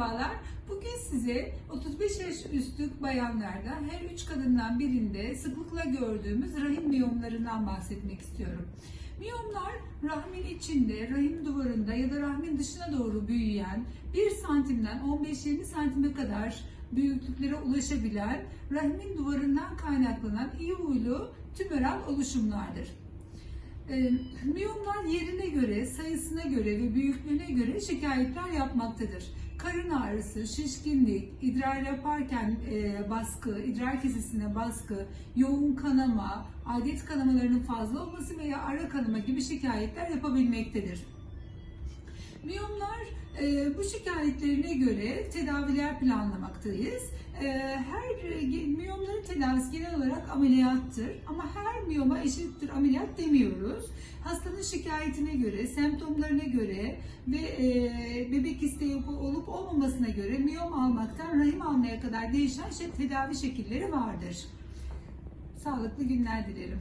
Merhabalar. Bugün size 35 yaş üstü bayanlarda her 3 kadından birinde sıklıkla gördüğümüz rahim miyomlarından bahsetmek istiyorum. Miyomlar rahmin içinde, rahim duvarında ya da rahmin dışına doğru büyüyen 1 santimden 15-20 santime kadar büyüklüklere ulaşabilen rahmin duvarından kaynaklanan iyi huylu tümöral oluşumlardır. E, miyomlar sayısına göre ve büyüklüğüne göre şikayetler yapmaktadır. Karın ağrısı, şişkinlik, idrar yaparken e, baskı, idrar kesesine baskı, yoğun kanama, adet kanamalarının fazla olması veya ara kanama gibi şikayetler yapabilmektedir. Miyomlar e, bu şikayetlerine göre tedaviler planlamaktayız. E, her e, miyomların tedavisi genel olarak ameliyattır ama her miyoma eşittir ameliyat demiyoruz. Hastanın şikayetine göre, semptomlarına göre ve e, bebek isteği olup olmamasına göre miyom almaktan rahim almaya kadar değişen tedavi şekilleri vardır. Sağlıklı günler dilerim.